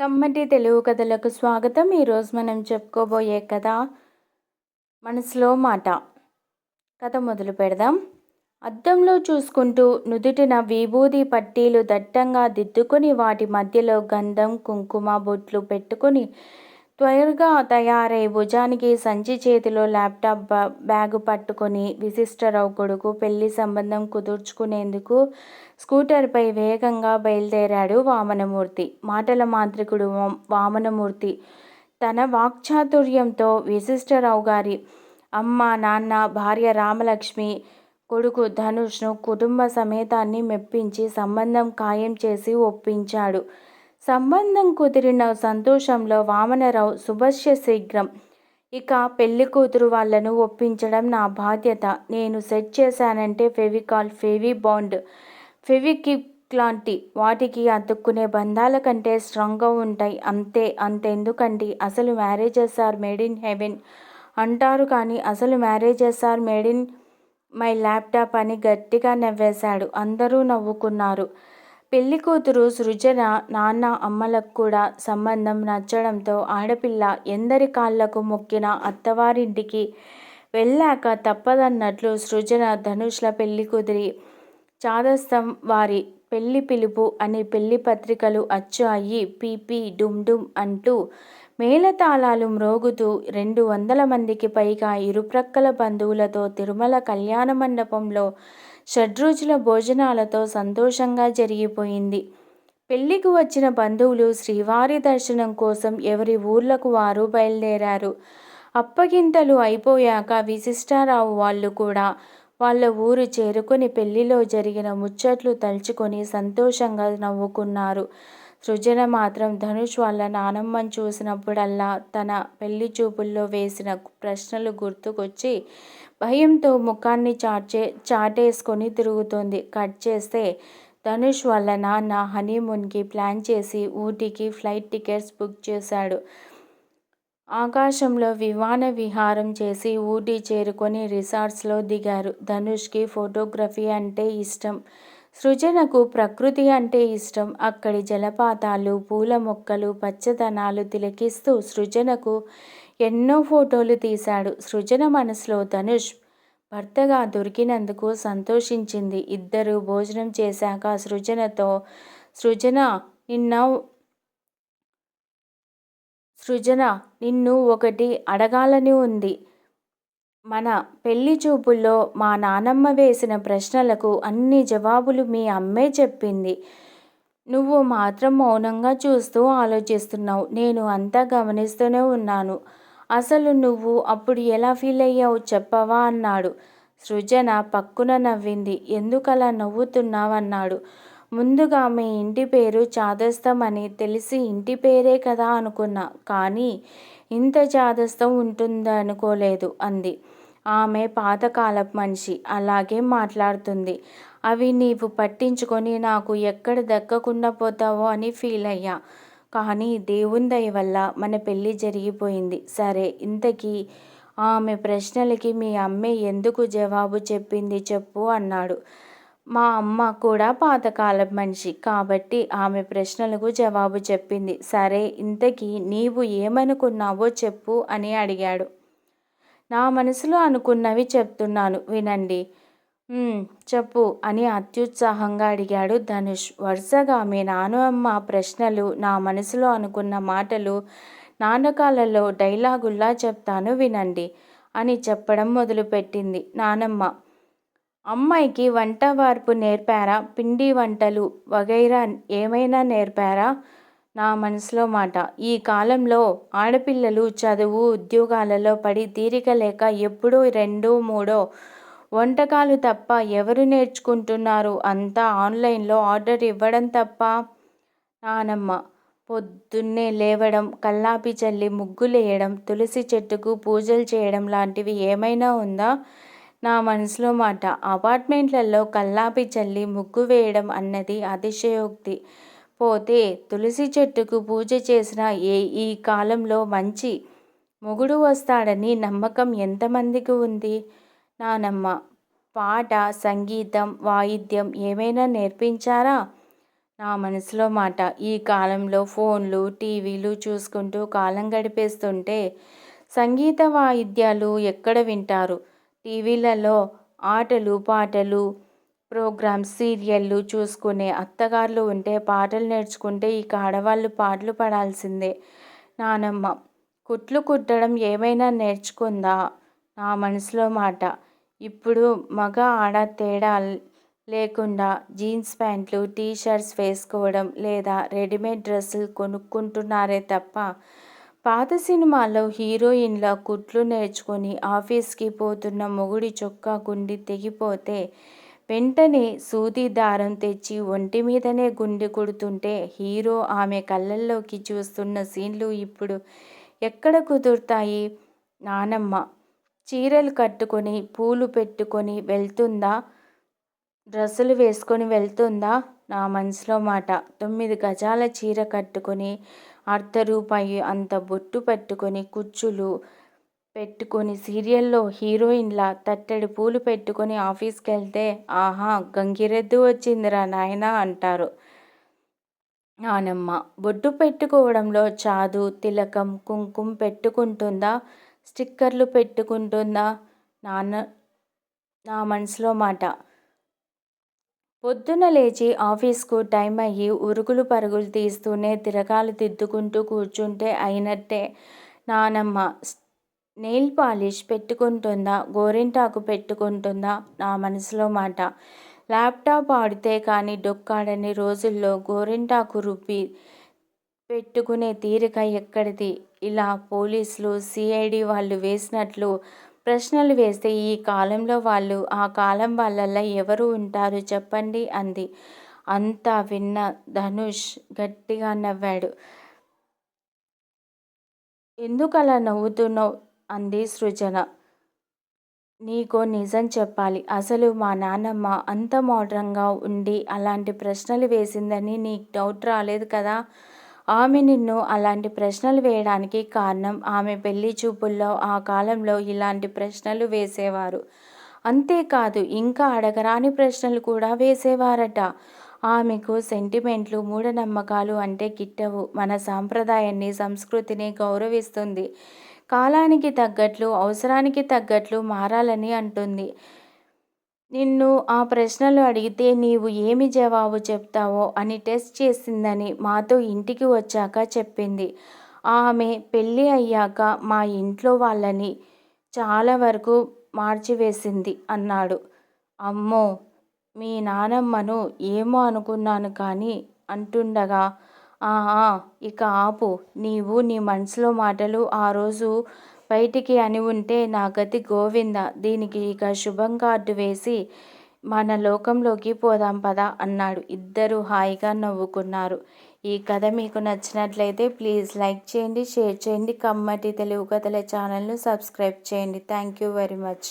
కమ్మటి తెలుగు కథలకు స్వాగతం. ఈరోజు మనం చెప్పుకోబోయే కథ మనసులో మాట. కథ మొదలు పెడదాం. అద్దంలో చూసుకుంటూ నుదుటిన విభూది పట్టీలు దట్టంగా దిద్దుకొని వాటి మధ్యలో గంధం కుంకుమ బొట్లు పెట్టుకొని త్వరగా తయారై భుజానికి సంచి చేతిలో ల్యాప్టాప్ బ్యాగు పట్టుకొని విశిష్టరావు కొడుకు పెళ్ళి సంబంధం కుదుర్చుకునేందుకు స్కూటర్పై వేగంగా బయలుదేరాడు వామనమూర్తి. మాటల మాంత్రికుడు వామనమూర్తి తన వాక్చాతుర్యంతో విశిష్టరావు గారి అమ్మ నాన్న భార్య రామలక్ష్మి కొడుకు ధనుష్ను కుటుంబ సమేతాన్ని మెప్పించి సంబంధం ఖాయం చేసి ఒప్పించాడు. సంబంధం కుదిరిన సంతోషంలో వామనరావు శుభస్య శీఘ్రం. ఇక పెళ్ళి కూతురు వాళ్ళను ఒప్పించడం నా బాధ్యత. నేను సెట్ చేశానంటే ఫెవికాల్ ఫెవి బాండ్ ఫెవికిక్ లాంటి వాటికి అతుక్కునే బంధాల కంటే స్ట్రాంగ్గా ఉంటాయి. అంతే అంతెందుకండి. అసలు marriages are made in heaven అంటారు కానీ అసలు marriages are made in my laptop అని గట్టిగా నవ్వేశాడు. అందరూ నవ్వుకున్నారు. పెళ్ళి కూతురు సృజన నాన్న అమ్మలకు కూడా సంబంధం నచ్చడంతో ఆడపిల్ల ఎందరి కాళ్ళకు మొక్కిన అత్తవారింటికి వెళ్ళాక తప్పదన్నట్లు సృజన ధనుష్ల పెళ్ళి కుదిరి చాదస్తం వారి పెళ్ళి పిలుపు అని పెళ్ళి పత్రికలు అచ్చు అయ్యి పీపీ డుమ్ డుమ్ అంటూ మేళతాళాలు మ్రోగుతూ రెండు వందల మందికి పైగా ఇరుప్రక్కల బంధువులతో తిరుమల కళ్యాణ మండపంలో షడ్రోజుల భోజనాలతో సంతోషంగా జరిగిపోయింది. పెళ్ళికి వచ్చిన బంధువులు శ్రీవారి దర్శనం కోసం ఎవరి ఊర్లకు వారు బయలుదేరారు. అప్పగింతలు అయిపోయాక విశిష్టారావు వాళ్ళు కూడా వాళ్ళ ఊరు చేరుకొని పెళ్ళిలో జరిగిన ముచ్చట్లు తలుచుకొని సంతోషంగా నవ్వుకున్నారు. సృజన మాత్రం ధనుష్ వాళ్ళ నానమ్మని చూసినప్పుడల్లా తన పెళ్ళి చూపుల్లో వేసిన ప్రశ్నలు గుర్తుకొచ్చి భయంతో ముఖాన్ని చాటే చాటేసుకొని తిరుగుతోంది. కట్ చేస్తే ధనుష్ వాళ్ళ నాన్న హనీమూన్కి ప్లాన్ చేసి ఊటీకి ఫ్లైట్ టికెట్స్ బుక్ చేశాడు. ఆకాశంలో విమాన విహారం చేసి ఊటీ చేరుకొని రిసార్ట్స్లో దిగారు. ధనుష్కి ఫోటోగ్రఫీ అంటే ఇష్టం. సృజనకు ప్రకృతి అంటే ఇష్టం. అక్కడి జలపాతాలు పూల మొక్కలు పచ్చదనాలు తిలకిస్తూ సృజనకు ఎన్నో ఫోటోలు తీశాడు. సృజన మనసులో ధనుష్ భర్తగా దొరికినందుకు సంతోషించింది. ఇద్దరు భోజనం చేశాక సృజనతో సృజన నిన్న సృజన నిన్ను ఒకటి అడగాలని ఉంది. మన పెళ్ళి చూపుల్లో మా నానమ్మ వేసిన ప్రశ్నలకు అన్ని జవాబులు మీ అమ్మే చెప్పింది. నువ్వు మాత్రం మౌనంగా చూస్తూ ఆలోచిస్తున్నావు. నేను అంతా గమనిస్తూనే ఉన్నాను. అసలు నువ్వు అప్పుడు ఎలా ఫీల్ అయ్యావు చెప్పవా అన్నాడు. సృజన పక్కున నవ్వింది. ఎందుకలా నవ్వుతున్నావన్నాడు. ముందుగా మీ ఇంటి పేరు చాదస్తమని తెలిసి ఇంటి పేరే కదా అనుకున్నా. కానీ ఇంత చాదస్తం ఉంటుందనుకోలేదు అంది. ఆమె పాతకాలపు మనిషి. అలాగే మాట్లాడుతుంది. అవి నీవు పట్టించుకొని నాకు ఎక్కడ దక్కకుండా పోతావో అని ఫీల్ అయ్యా. కానీ దేవుని దయ వల్ల మన పెళ్ళి జరిగిపోయింది. సరే ఇంతకీ ఆమె ప్రశ్నలకి మీ అమ్మే ఎందుకు జవాబు చెప్పింది చెప్పు అన్నాడు. మా అమ్మ కూడా పాతకాలం మనిషి కాబట్టి ఆమె ప్రశ్నలకు జవాబు చెప్పింది. సరే ఇంతకీ నీవు ఏమనుకున్నావో చెప్పు అని అడిగాడు. నా మనసులో అనుకున్నవి చెప్తున్నాను వినండి. చెప్పు అని అత్యుత్సాహంగా అడిగాడు ధనుష్. వరుసగా మీ నానమ్మ ప్రశ్నలు నా మనసులో అనుకున్న మాటలు నాన్నకాలలో డైలాగుల్లా చెప్తాను వినండి అని చెప్పడం మొదలుపెట్టింది నానమ్మ. అమ్మాయికి వంట వార్పు నేర్పారా? పిండి వంటలు వగైరా ఏమైనా నేర్పారా? నా మనసులో మాట. ఈ కాలంలో ఆడపిల్లలు చదువు ఉద్యోగాలలో పడి తీరిక లేక ఎప్పుడూ రెండో మూడో వంటకాలు తప్ప ఎవరు నేర్చుకుంటున్నారు? అంతా ఆన్లైన్లో ఆర్డర్ ఇవ్వడం తప్ప? నానమ్మ పొద్దున్నే లేవడం కల్లాపి చల్లి ముగ్గులేయడం తులసి చెట్టుకు పూజలు చేయడం లాంటివి ఏమైనా ఉందా? నా మనసులో మాట. అపార్ట్మెంట్లలో కల్లాపి చల్లి ముగ్గు వేయడం అన్నది అతిశయోక్తి. పోతే తులసి చెట్టుకు పూజ చేసిన ఏ ఈ కాలంలో మంచి మొగుడు వస్తాడని నమ్మకం ఎంతమందికి ఉంది? నానమ్మ. పాట సంగీతం వాయిద్యం ఏమైనా నేర్పించారా? నా మనసులో మాట. ఈ కాలంలో ఫోన్లు టీవీలు చూసుకుంటూ కాలం గడిపేస్తుంటే సంగీత వాయిద్యాలు ఎక్కడ వింటారు? టీవీలలో ఆటలు పాటలు ప్రోగ్రామ్స్ సీరియళ్ళు చూసుకునే అత్తగారులు ఉంటే పాటలు నేర్చుకుంటే ఇక ఆడవాళ్ళు పాటలు పడాల్సిందే. నానమ్మ కుట్లు కుట్టడం ఏమైనా నేర్చుకుందా? నా మనసులో మాట. ఇప్పుడు మగ ఆడ తేడా లేకుండా జీన్స్ ప్యాంట్లు టీ షర్ట్స్ వేసుకోవడం లేదా రెడీమేడ్ డ్రెస్సులు కొనుక్కుంటున్నారే తప్ప పాత సినిమాల్లో హీరోయిన్ల కుట్లు నేర్చుకొని ఆఫీస్కి పోతున్న మొగుడి చొక్కా గుండి తెగిపోతే వెంటనే సూది దారం తెచ్చి ఒంటి మీదనే గుండె కుడుతుంటే హీరో ఆమె కళ్ళల్లోకి చూస్తున్న సీన్లు ఇప్పుడు ఎక్కడ కుదురుతాయి? నానమ్మ చీరలు కట్టుకొని పూలు పెట్టుకొని వెళ్తుందా? డ్రెస్సులు వేసుకొని వెళ్తుందా? నా మనసులో మాట. తొమ్మిది గజాల చీర కట్టుకొని అర్ధ రూపాయి అంత బొట్టు పెట్టుకొని కుచ్చులు పెట్టుకొని సీరియల్లో హీరోయిన్లా తట్టెడు పూలు పెట్టుకొని ఆఫీస్కి వెళ్తే ఆహా గంగిరెద్దు వచ్చిందిరా నాయన అంటారు. నానమ్మ బొట్టు పెట్టుకోవడంలో చాదు తిలకం కుంకుమ పెట్టుకుంటుందా? స్టిక్కర్లు పెట్టుకుంటుందా? నాన్న నా మనసులో మాట. పొద్దున లేచి ఆఫీస్కు టైం అయ్యి ఉరుగులు పరుగులు తీస్తూనే తిరగాలు దిద్దుకుంటూ కూర్చుంటే అయినట్టే నానమ్మ నెయిల్ పాలిష్ పెట్టుకుంటుందా? గోరింటాకు పెట్టుకుంటుందా? నా మనసులో మాట. ల్యాప్టాప్ ఆడితే కానీ డొక్కాడని రోజుల్లో గోరింటాకు రుబ్బి పెట్టుకునే తీరిక ఎక్కడిది? ఇలా పోలీసులు సిఐడి వాళ్ళు వేసినట్లు ప్రశ్నలు వేస్తే ఈ కాలంలో వాళ్ళు ఆ కాలం వాళ్ళల్లో ఎవరు ఉంటారు చెప్పండి అంది. అంతా విన్న ధనుష్ గట్టిగా నవ్వాడు. ఎందుకలా నవ్వుతున్నావు? అంది సృజన. నీకు నిజం చెప్పాలి. అసలు మా నాన్నమ్మ అంత మోడ్రంగా ఉండి అలాంటి ప్రశ్నలు వేసిందని నీకు డౌట్ రాలేదు కదా? ఆమె నిన్ను అలాంటి ప్రశ్నలు వేయడానికి కారణం ఆమె పెళ్ళి చూపుల్లో ఆ కాలంలో ఇలాంటి ప్రశ్నలు వేసేవారు. అంతేకాదు ఇంకా అడగరాని ప్రశ్నలు కూడా వేసేవారట. ఆమెకు సెంటిమెంట్లు మూఢనమ్మకాలు అంటే గిట్టవు. మన సాంప్రదాయాన్ని సంస్కృతిని గౌరవిస్తుంది. కాలానికి తగ్గట్లు అవసరానికి తగ్గట్లు మారాలని అంటుంది. నిన్ను ఆ ప్రశ్నలు అడిగితే నీవు ఏమి జవాబు చెప్తావో అని టెస్ట్ చేసిందని మాతో ఇంటికి వచ్చాక చెప్పింది. ఆమె పెళ్ళి అయ్యాక మా ఇంట్లో వాళ్ళని చాలా వరకు మార్చివేసింది అన్నాడు. అమ్మో మీ నానమ్మను ఏమో అనుకున్నాను కానీ అంటుండగా ఇక ఆపు. నీవు నీ మనసులో మాటలు ఆ రోజు బయటికి అని ఉంటే నా గతి గోవింద. దీనికి ఇక శుభం కార్డు వేసి మన లోకంలోకి పోదాం పదా అన్నాడు. ఇద్దరు హాయిగా నవ్వుకున్నారు. ఈ కథ మీకు నచ్చినట్లయితే ప్లీజ్ లైక్ చేయండి షేర్ చేయండి కమ్మటి తెలుగు కథల ఛానల్ను సబ్స్క్రైబ్ చేయండి. Thank you very much.